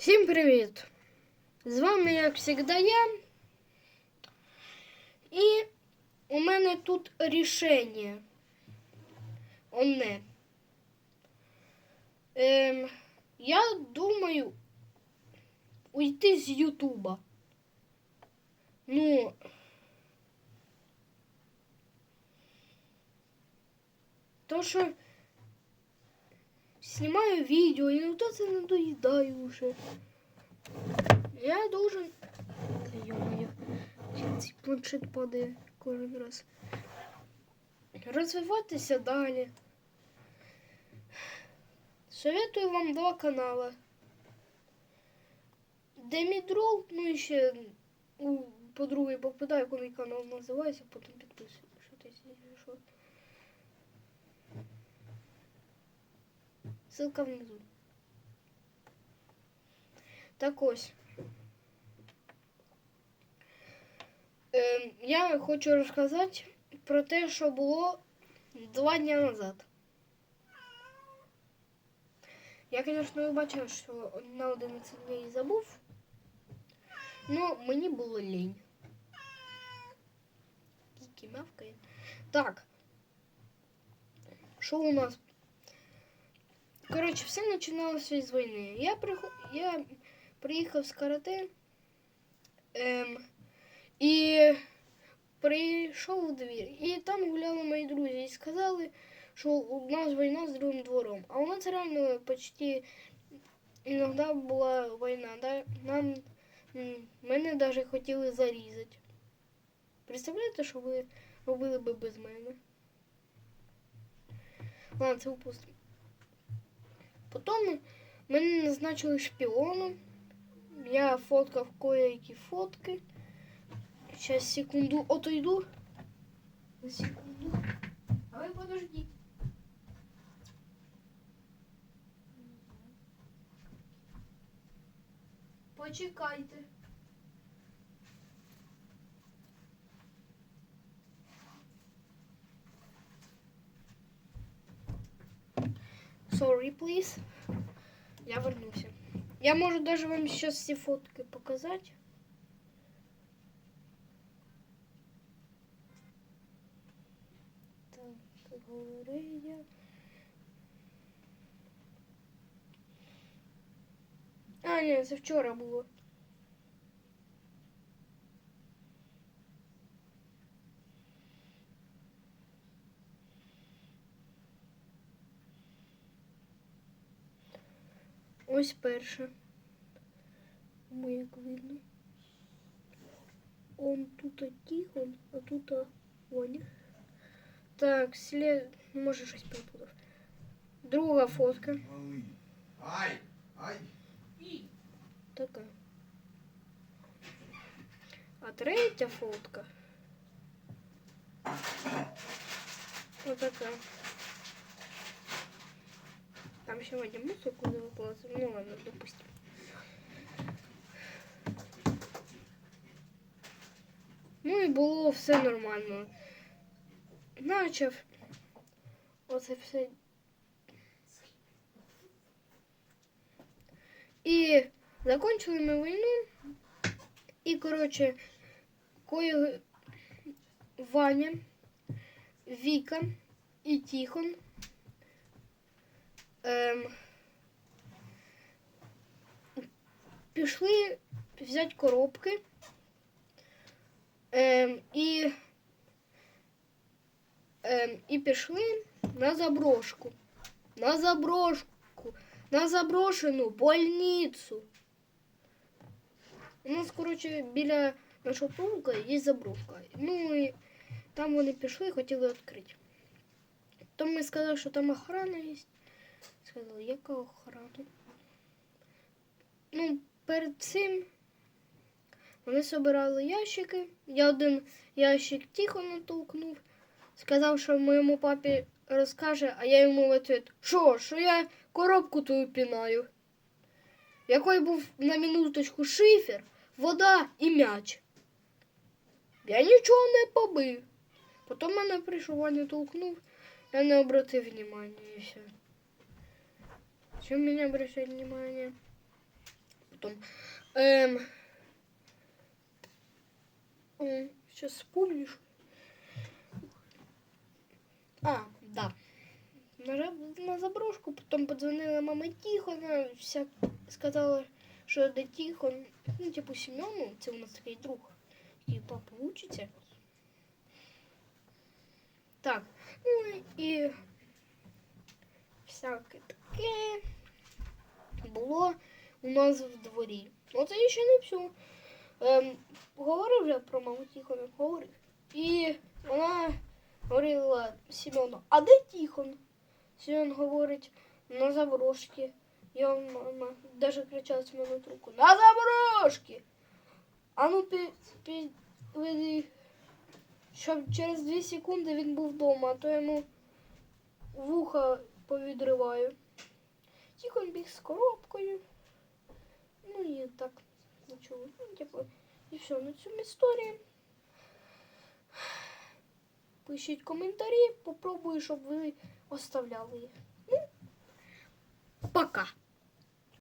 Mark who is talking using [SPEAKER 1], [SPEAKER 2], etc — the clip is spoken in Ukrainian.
[SPEAKER 1] Всім привіт! З вами, як завжди, я. І у мене тут рішення. Одне. Ем, я думаю уйти з Ютуба. Ну. То, що знімаю відео, і то це надоїдаю вже. Я должен. Ё-моё, цей планшет падає кожен раз. Розвиватися далі. Советую вам два канала. Демідрол, ну і ще у подруги попадаю, мій канал називається, потім підписуйтесь. Що ти що? Ссылка внизу. Так ось. Ем, я хочу розказати про те, що було два дні назад. Я, звісно, вибачаю, що на 11 днів забув. Ну, мені було лінь. Кікі мявкає. Так. Що у нас? Коротше, все починалося з війни. Я, приход... я приїхав з карате ем, і прийшов у двір. І там гуляли мої друзі і сказали, що у нас війна з другим двором. А у нас реально почти іноді була війна. Да? Нам мене навіть хотіли зарізати. Представляєте, що ви робили би без мене? Ладно, це упустимо. Мене назначили шпіоном. Я фоткав кое-які фотки. Сейчас секунду отойду. На секунду. А ви подождіть. Почекайте. Sorry, please. Я вернуся. Я можу даже вам сейчас все фотки показать. Так, галерея. А, ні, це вчора було. Ось перше. Ми як видно. Он тут Тихон, а тут Ваня. Так, след... Може щось перепутав. Друга фотка.
[SPEAKER 2] Ай! Ай!
[SPEAKER 1] Така. А третя фотка. Отака. Там ще Ваня музику закласив. Ну ладно, допустим. Ну і було все нормально. Начав оце все. І закончили ми війну. І, коротше, кое Ваня, Віка і Тихон. Ем, пішли взяти коробки. Ем, і, ем, і пішли на заброшку. На заброшку. На заброшену больницю. У нас, коротше, біля нашого провулка є заброшка. Ну і там вони пішли, хотіли відкрити. То ми сказали, що там охрана є. Сказали, яка охрана? Ну, перед цим вони збирали ящики. Я один ящик тихо натолкнув. Сказав, що моєму папі розкаже, а я йому в ответ, що, що я коробку твою пінаю. Який був на минуточку шифер, вода і м'яч. Я нічого не побив. Потім мене прийшов Ваня толкнув, я не обратив внимания і все. Чем меня обращать внимание? Ем. Сейчас вспомнишь. А, да. На, жаб- на заброшку, потом подзвонила мама Тихона, вся сказала, що де Тихон, ну, типу, Семену, це у нас такий друг, який папа учиться. Так, ну і всяке таке було у нас в дворі. Ну це ще не все. Ем, говорив вже про маму Тихона, говорив. І вона говорила Семену, а де Тихон? Семен говорить, на заброшці. Я мама даже кричала Семену в трубку, на заброшці! А ну пі, пі, веди, щоб через 2 секунди він був вдома, а то йому вуха повідриваю. Тихон біг з коробкою. Ну і так нічого. Ну, типу, і все, на цьому історії. Пишіть коментарі, попробую, щоб ви оставляли їх.